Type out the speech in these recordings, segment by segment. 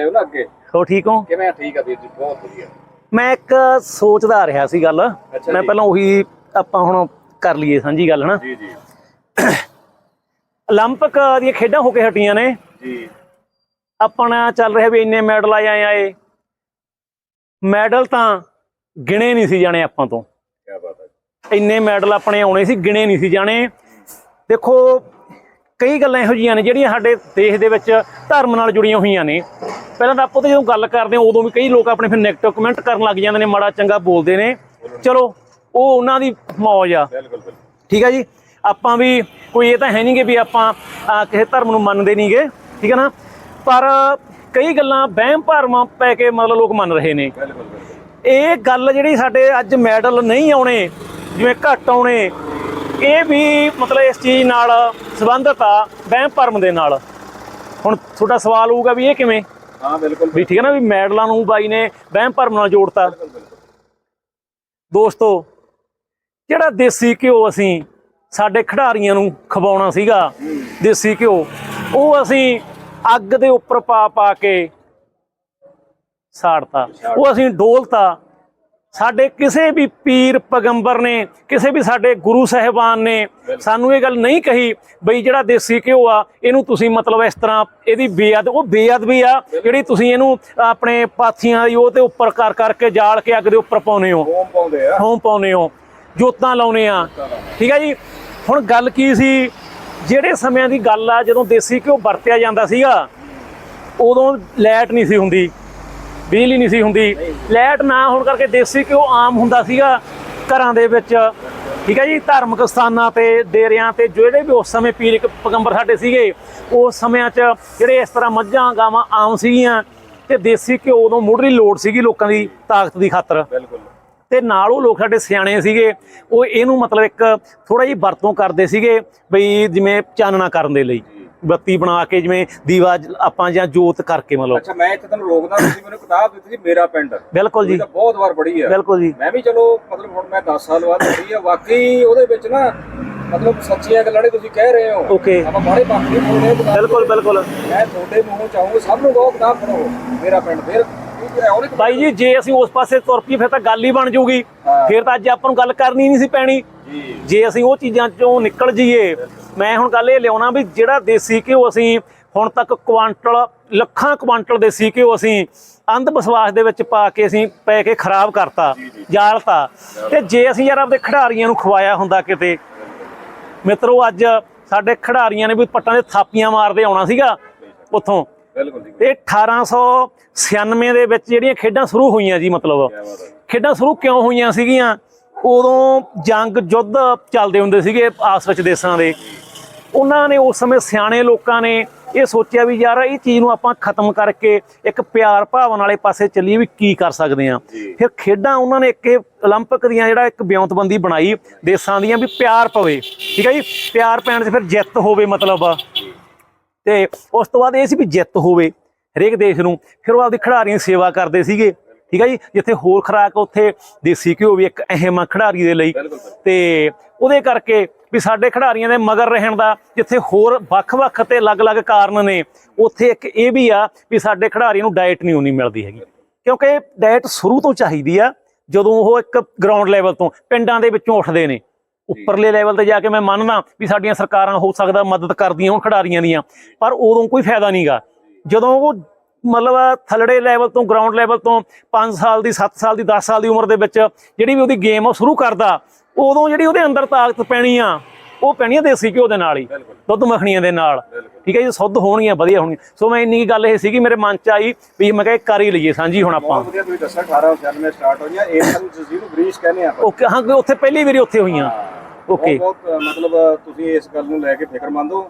ਆਏ ਹੋ ਨਾ ਅੱਗੇ ਹੋ ਠੀਕ ਹੋ ਕਿਵੇਂ ਆ? ਠੀਕ ਆ ਵੀਰ ਜੀ ਬਹੁਤ ਵਧੀਆ ਮੈਂ ਇੱਕ ਸੋਚਦਾ ਆ ਰਿਹਾ ਸੀ ਗੱਲ ਅੱਛਾ ਮੈਂ ਜੀ। ਪਹਿਲਾਂ ਉਹੀ ਆਪਾਂ ਹੁਣ ਕਰ ਲਈਏ ਸਾਂਝੀ ਗੱਲ ਹਨਾ ਜੀ ਜੀ 올림픽 ਦੀਆਂ ਖੇਡਾਂ ਹੋ ਕੇ ਹਟੀਆਂ ਨੇ ਜੀ ਆਪਣਾ ਚੱਲ ਰਿਹਾ ਵੀ ਇੰਨੇ ਮੈਡਲ ਆਏ ਆਏ ਆਏ ਮੈਡਲ ਤਾਂ ਗਿਣੇ ਨਹੀਂ ਸੀ ਜਾਣੇ ਆਪਾਂ ਤੋਂ ਕੀ ਬਾਤ ਹੈ ਇੰਨੇ ਮੈਡਲ ਆਪਣੇ ਆਉਣੇ ਸੀ ਗਿਣੇ ਨਹੀਂ ਸੀ ਜਾਣੇ ਦੇਖੋ ਕਈ ਗੱਲਾਂ ਇਹੋ ਜੀਆਂ ਨੇ ਜਿਹੜੀਆਂ ਸਾਡੇ ਦੇਸ਼ ਦੇ ਵਿੱਚ ਧਰਮ ਨਾਲ ਜੁੜੀਆਂ ਹੋਈਆਂ ਨੇ ਪਹਿਲਾਂ ਤਾਂ ਆਪਾਂ ਤਾਂ ਜਦੋਂ ਗੱਲ ਕਰਦੇ ਹਾਂ ਉਦੋਂ ਵੀ ਕਈ ਲੋਕ ਆਪਣੇ ਫਿਰ ਨੈਗੇਟਿਵ ਕਮੈਂਟ ਕਰਨ ਲੱਗ ਜਾਂਦੇ ਨੇ ਮਾੜਾ ਚੰਗਾ ਬੋਲਦੇ ਨੇ। ਚਲੋ ਉਹ ਉਹਨਾਂ ਦੀ ਮੌਜ ਆ। ਠੀਕ ਹੈ ਜੀ? ਆਪਾਂ ਵੀ ਕੋਈ ਇਹ ਤਾਂ ਹੈ ਨਹੀਂਗੇ ਵੀ ਆਪਾਂ ਆ, ਕਿਸੇ ਧਰਮ ਨੂੰ ਮੰਨਦੇ ਨਹੀਂਗੇ ਠੀਕ ਹੈ ਨਾ? ਪਰ ਕਈ ਗੱਲਾਂ ਵਹਿਮ ਭਰਮਾਂ ਪੈ ਕੇ ਮਤਲਬ ਲੋਕ ਮੰਨ ਰਹੇ ਨੇ। ਇਹ ਗੱਲ ਜਿਹੜੀ ਸਾਡੇ ਅੱਜ ਮੈਡਲ ਨਹੀਂ ਆਉਣੇ ਜਿਵੇਂ ਘੱਟ ਆਉਣੇ ਇਹ ਵੀ ਮਤਲਬ ਇਸ ਚੀਜ਼ ਨਾਲ ਸੰਬੰਧਿਤ ਆ ਵਹਿਮ ਭਰਮ ਦੇ ਨਾਲ। ਹੁਣ ਤੁਹਾਡਾ ਸਵਾਲ ਹੋਊਗਾ ਵੀ ਇਹ ਕਿਵੇਂ? ਹਾਂ ਬਿਲਕੁਲ ਵੀ ਠੀਕ ਹੈ ਨਾ ਵੀ ਮੈਡਲਾਂ ਨੂੰ ਬਾਈ ਨੇ ਵਹਿਮ ਭਰਮ ਨਾਲ ਜੋੜਤਾ। ਦੋਸਤੋ ਜਿਹੜਾ ਦੇਸੀ ਘਿਓ ਅਸੀਂ ਸਾਡੇ ਖਿਡਾਰੀਆਂ ਨੂੰ ਖਵਾਉਣਾ ਸੀਗਾ ਦੇਸੀ ਘਿਓ ਉਹ ਅਸੀਂ ਅੱਗ ਦੇ ਉੱਪਰ ਪਾ ਪਾ ਕੇ ਸਾੜਤਾ। ਉਹ ਅਸੀਂ ਡੋਲਤਾ। ਸਾਡੇ ਕਿਸੇ ਵੀ ਪੀਰ ਪਗੰਬਰ ਨੇ ਕਿਸੇ ਵੀ ਸਾਡੇ ਗੁਰੂ ਸਾਹਿਬਾਨ ਨੇ ਸਾਨੂੰ ਇਹ ਗੱਲ ਨਹੀਂ ਕਹੀ ਬਈ ਜਿਹੜਾ ਦੇਸੀ ਘਿਓ ਆ ਇਹਨੂੰ ਤੁਸੀਂ ਮਤਲਬ ਇਸ ਤਰ੍ਹਾਂ ਇਹਦੀ ਬੇਅਦ ਉਹ ਬੇਅਦਬੀ ਆ ਜਿਹੜੀ ਤੁਸੀਂ ਇਹਨੂੰ ਆਪਣੇ ਪਾਥੀਆਂ ਦੀ ਉਹ ਤੇ ਉੱਪਰ ਕਰ ਕਰਕੇ ਜਾਲ ਕੇ ਅੱਗ ਦੇ ਉੱਪਰ ਪਾਉਨੇ ਹੋ। ਹੋਮ ਪਾਉਂਦੇ ਆ। ਹੋਮ ਪਾਉਨੇ ਹੋ। ਜੋਤਾਂ ਲਾਉਨੇ ਆ। ਠੀਕ ਹੈ ਜੀ? ਹੁਣ ਗੱਲ ਕੀ ਸੀ? ਜਿਹੜੇ ਸਮਿਆਂ ਦੀ ਗੱਲ ਆ ਜਦੋਂ ਦੇਸੀ ਘਿਓ ਵਰਤਿਆ ਜਾਂਦਾ ਸੀਗਾ ਉਦੋਂ ਲਾਈਟ ਨਹੀਂ ਸੀ ਹੁੰਦੀ। ਬਿਜਲੀ ਨਹੀਂ ਸੀ ਹੁੰਦੀ। ਲਾਈਟ ਨਾ ਹੋਣ ਕਰਕੇ ਦੇਸੀ ਘਿਓ ਆਮ ਹੁੰਦਾ ਸੀਗਾ ਘਰਾਂ ਦੇ ਵਿੱਚ। ਠੀਕ ਹੈ ਜੀ ਧਾਰਮਿਕ ਸਥਾਨਾਂ ਤੇ ਡੇਰਿਆਂ ਤੇ ਜਿਹੜੇ ਵੀ ਉਸ ਸਮੇਂ ਪੀਰ ਪਗੰਬਰ ਸਾਡੇ ਸੀਗੇ ਉਸ ਸਮਿਆਂ 'ਚ ਜਿਹੜੇ ਇਸ ਤਰ੍ਹਾਂ ਮੱਝਾਂ ਗਾਵਾਂ ਆਮ ਸੀਗੀਆਂ ਤੇ ਦੇਸੀ ਘਿਓ ਉਦੋਂ ਮੁੱਢਲੀ ਲੋੜ ਸੀਗੀ ਲੋਕਾਂ ਦੀ ਤਾਕਤ ਦੀ ਖਾਤਰ। ਬਿਲਕੁਲ। ਤੇ ਨਾਲ ਉਹ ਲੋਕ ਸਾਡੇ ਸਿਆਣੇ ਸੀਗੇ ਉਹ ਇਹਨੂੰ ਮਤਲਬ ਇੱਕ ਥੋੜਾ ਜਿਹੀ ਵਰਤੋਂ ਕਰਦੇ ਸੀਗੇ ਬਈ ਜਿਵੇਂ ਚਾਨਣਾ ਕਰਨ ਦੇ ਲਈ। ਬੱਤੀ ਬਣਾ ਕੇ ਜਿਵੇਂ ਦੀਵਾ ਜ- ਆਪਾਂ ਜਾਂ ਜੋਤ ਕਰਕੇ ਮਤਲਬ। ਅੱਛਾ ਮੈਂ ਇੱਥੇ ਤੁਹਾਨੂੰ ਰੋਕਦਾ ਤੁਸੀਂ ਮੈਨੂੰ ਕਿਤਾਬ ਦਿੱਤੀ ਸੀ ਮੇਰਾ ਪਿੰਡ। ਬਿਲਕੁਲ ਜੀ। ਇਹ ਤਾਂ ਬਹੁਤ ਵਾਰ ਪੜ੍ਹੀ ਆ। ਬਿਲਕੁਲ ਜੀ। ਮੈਂ ਵੀ ਚਲੋ ਮਤਲਬ ਹੁਣ ਮੈਂ 10 ਸਾਲ ਬਾਅਦ ਪੜ੍ਹੀ ਆ ਵਾਕਈ ਉਹਦੇ ਵਿੱਚ ਨਾ ਮਤਲਬ ਸੱਚੀਆਂ ਗੱਲਾਂ ਨੇ ਤੁਸੀਂ ਕਹਿ ਰਹੇ ਹੋ। ਓਕੇ ਆਪਾਂ ਬਾਰੇ ਪੱਖ ਨਹੀਂ ਬੋਲ ਰਹੇ ਕਿਤਾਬ ਬਿਲਕੁਲ ਬਿਲਕੁਲ। ਮੈਂ ਤੁਹਾਡੇ ਮੂੰਹੋਂ ਚਾਹੂੰਗਾ ਸਭ ਨੂੰ ਕਹੋ ਕਿਤਾਬ ਪੜ੍ਹੋ ਮੇਰਾ ਪਿੰਡ। ਫਿਰ ਬਾਈ ਜੀ ਜੇ ਅਸੀਂ ਉਸ ਪਾਸੇ ਤੁਰ ਪਈਏ ਫਿਰ ਤਾਂ ਗੱਲ ਹੀ ਬਣ ਜਾਊਗੀ ਹਾਂ। ਫਿਰ ਤਾਂ ਅੱਜ ਆਪਾਂ ਨੂੰ ਗੱਲ ਕਰਨੀ ਨਹੀਂ ਸੀ ਪੈਣੀ। ਜੀ। ਜੇ ਅਸੀਂ ਉਹ ਚੀਜ਼ਾਂ ਚੋਂ ਨਿਕਲ ਜਾਈਏ ਮੈਂ ਹੁਣ ਗੱਲ ਇਹ ਲਿਆਉਣਾ ਵੀ ਜਿਹੜਾ ਦੇਸੀ ਘਿਓ ਅਸੀਂ ਹੁਣ ਤੱਕ ਕੁਆਂਟਲ ਲੱਖਾਂ ਕੁਆਂਟਲ ਦੇਸੀ ਘਿਓ ਅਸੀਂ ਅੰਧ ਵਿਸ਼ਵਾਸ ਦੇ ਵਿੱਚ ਪਾ ਕੇ ਅਸੀਂ ਪੈ ਕੇ ਖਰਾਬ ਕਰਤਾ ਜਾਲਤਾ। ਤੇ ਜੇ ਅਸੀਂ ਯਾਰ ਆਪਦੇ ਖਿਡਾਰੀਆਂ ਨੂੰ ਖਵਾਇਆ ਹੁੰਦਾ ਕਿਤੇ ਮਿੱਤਰੋ ਅੱਜ ਸਾਡੇ ਖਿਡਾਰੀਆਂ ਨੇ ਵੀ ਪੱਟਾਂ ਦੇ ਥਾਪੀਆਂ ਮਾਰਦੇ ਆਉਣਾ ਸੀਗਾ ਉੱਥੋਂ। ਬਿਲਕੁਲ ਜੀ ਤੇ 1896 ਦੇ ਵਿੱਚ ਜਿਹੜੀਆਂ ਖੇਡਾਂ ਸ਼ੁਰੂ ਹੋਈਆਂ ਜੀ ਮਤਲਬ ਕਿਆ ਬਾਤ ਹੈ ਖੇਡਾਂ ਸ਼ੁਰੂ ਕਿਉਂ ਹੋਈਆਂ ਸੀਗੀਆਂ ਉਦੋਂ ਜੰਗ ਯੁੱਧ ਚੱਲਦੇ ਹੁੰਦੇ ਸੀਗੇ ਆਪਸ ਵਿੱਚ ਦੇਸ਼ਾਂ ਦੇ ਉਹਨਾਂ ਨੇ ਉਸ ਸਮੇਂ ਸਿਆਣੇ ਲੋਕਾਂ ਨੇ ਇਹ ਸੋਚਿਆ ਵੀ ਯਾਰ ਇਹ ਚੀਜ਼ ਨੂੰ ਆਪਾਂ ਖਤਮ ਕਰਕੇ ਇੱਕ ਪਿਆਰ ਭਾਵਨਾ ਵਾਲੇ ਪਾਸੇ ਚੱਲੀਏ ਵੀ ਕੀ ਕਰ ਸਕਦੇ ਆ ਜੀ। ਫਿਰ ਖੇਡਾਂ ਉਹਨਾਂ ਨੇ ਇੱਕ ਇਹ 올림픽 ਦੀਆਂ ਜਿਹੜਾ ਇੱਕ ਬਿਉਂਤਬੰਦੀ ਬਣਾਈ ਦੇਸ਼ਾਂ ਦੀਆਂ ਵੀ ਪਿਆਰ ਪਵੇ ਠੀਕ ਹੈ ਜੀ ਪਿਆਰ ਪੈਣ 'ਚ ਫਿਰ ਜਿੱਤ ਹੋਵੇ ਮਤਲਬ ਤੇ ਉਸ ਤੋਂ ਬਾਅਦ ਇਹ ਸੀ ਵੀ ਜਿੱਤ ਹੋਵੇ ਹਰੇਕ ਦੇਸ਼ ਨੂੰ। ਫਿਰ ਉਹ ਆਪਦੀ ਖਿਡਾਰੀਆਂ ਦੀ ਸੇਵਾ ਕਰਦੇ ਸੀਗੇ। ਠੀਕ ਹੈ ਜੀ? ਜਿੱਥੇ ਹੋਰ ਖੁਰਾਕ ਉੱਥੇ ਦੇਸੀ ਘਿਓ ਵੀ ਇੱਕ ਅਹਿਮ ਆ ਖਿਡਾਰੀ ਦੇ ਲਈ। ਤੇ ਉਹਦੇ ਕਰਕੇ ਵੀ ਸਾਡੇ ਖਿਡਾਰੀਆਂ ਦੇ ਮਗਰ ਰਹਿਣ ਦਾ ਜਿੱਥੇ ਹੋਰ ਵੱਖ-ਵੱਖ ਤੇ ਅਲੱਗ-ਅਲੱਗ ਕਾਰਨ ਨੇ ਉੱਥੇ ਇੱਕ ਇਹ ਵੀ ਆ ਵੀ ਸਾਡੇ ਖਿਡਾਰੀਆਂ ਨੂੰ ਡਾਈਟ ਨਹੀਂ ਉਨੀ ਮਿਲਦੀ ਹੈਗੀ। ਕਿਉਂਕਿ ਡਾਈਟ ਸ਼ੁਰੂ ਤੋਂ ਚਾਹੀਦੀ ਆ ਜਦੋਂ ਉਹ ਇੱਕ ਗਰਾਊਂਡ ਲੈਵਲ ਤੋਂ ਪਿੰਡਾਂ ਦੇ ਵਿੱਚੋਂ ਉੱਠਦੇ ਨੇ। ਉੱਪਰਲੇ ਲੈਵਲ ਤੇ ਜਾ ਕੇ ਮੈਂ ਮੰਨਦਾ ਵੀ ਸਾਡੀਆਂ ਸਰਕਾਰਾਂ ਹੋ ਸਕਦਾ ਮਦਦ ਕਰਦੀਆਂ ਹੋਣ ਖਿਡਾਰੀਆਂ ਦੀਆਂ ਪਰ ਉਦੋਂ ਕੋਈ ਫਾਇਦਾ ਨਹੀਂਗਾ ਜਦੋਂ ਉਹ ਮਤਲਬ ਥੱਲੜੇ ਲੈਵਲ ਤੋਂ ਗਰਾਊਂਡ ਲੈਵਲ ਤੋਂ 5 ਸਾਲ ਦੀ 7 ਸਾਲ ਦੀ 10 ਸਾਲ ਦੀ ਉਮਰ ਦੇ ਵਿੱਚ ਜਿਹੜੀ ਵੀ ਉਹਦੀ ਗੇਮ ਉਹ ਸ਼ੁਰੂ ਕਰਦਾ ਉਦੋਂ ਜਿਹੜੀ ਉਹਦੇ ਅੰਦਰ ਤਾਕਤ ਪੈਣੀ ਆ ਉਹ ਪੈਣੀ ਆ ਦੇਸੀ ਘਿਓ ਦੇ ਨਾਲ ਹੀ ਦੁੱਧ ਮੱਖਣੀਆਂ ਦੇ ਨਾਲ। ਠੀਕ ਹੈ ਜੀ ਸੁੱਧ ਹੋਣਗੀਆਂ ਵਧੀਆ ਹੋਣਗੀਆਂ। ਸੋ ਮੈਂ ਇੰਨੀ ਗੱਲ ਇਹ ਸੀਗੀ ਮੇਰੇ ਮਨ ਚ ਆਈ ਵੀ ਮੈਂ ਕਿਹਾ ਕਰ ਹੀ ਲਈਏ ਸਾਂਝੀ ਹੁਣ ਆਪਾਂ। ਤੁਸੀਂ ਦੱਸਿਆ 1896 ਸਟਾਰਟ ਹੋਈਆਂ ਇਹ ਸਾਨੂੰ ਤੁਸੀਂ ਨੂੰ ਕਹਿੰਦੇ ਆਪਾਂ। ਓਕੇ ਹਾਂ ਕਿ ਉੱਥੇ ਪਹਿਲੀ ਵਾਰੀ ਉੱਥੇ ਹੋਈਆਂ। ਓਕੇ ਬਹੁਤ ਮਤਲਬ ਤੁਸੀਂ ਇਸ ਗੱਲ ਨੂੰ ਲੈ ਕੇ ਫਿਕਰਮੰਦ ਹੋ।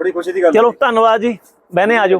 ਬੜੀ ਖੁਸ਼ੀ ਦੀ ਗੱਲ ਚਲੋ ਧੰਨਵਾਦ ਜੀ। ਬਹਿਨੇ ਆਜੋ